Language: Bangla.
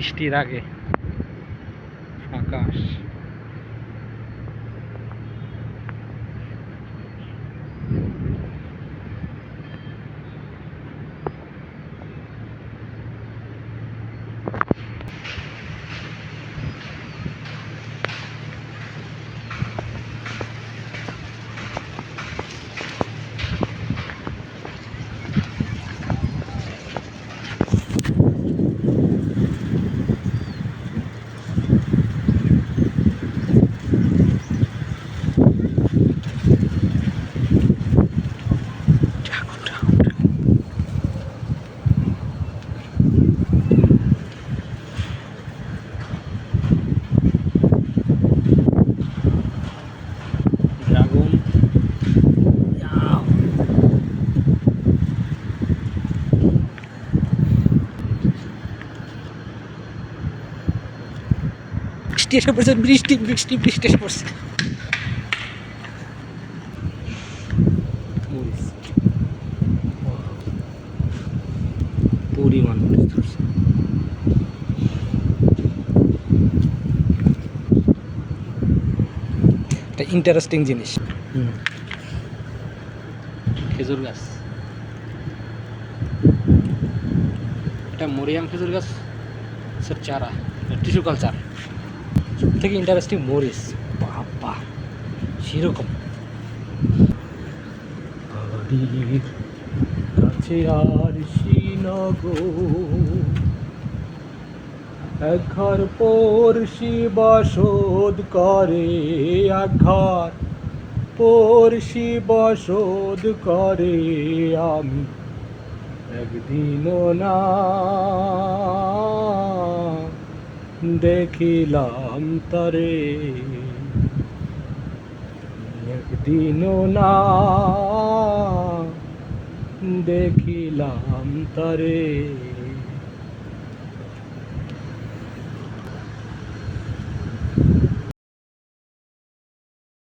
বৃষ্টির আগে আকাশ বৃষ্টি এসে পড়ছে বৃষ্টি বৃষ্টি বৃষ্টি এসে পড়ছে। পরিমাণ মরিচ ধরছে। একটা ইন্টারেস্টিং জিনিস। খেজুর গাছ। এটা মরিয়াম খেজুর গাছ স্যার চারা টিস্যু কালচার সব থেকে ইন্টারেস্টিং মরিচ বাবা, সেরকম। কাছে আর এক ঘর পড়শি বসত করে এক ঘর পড়শি বসত করে আমি একদিনও না। দেখিলাম তরে একদিনও না দেখিলাম তরে।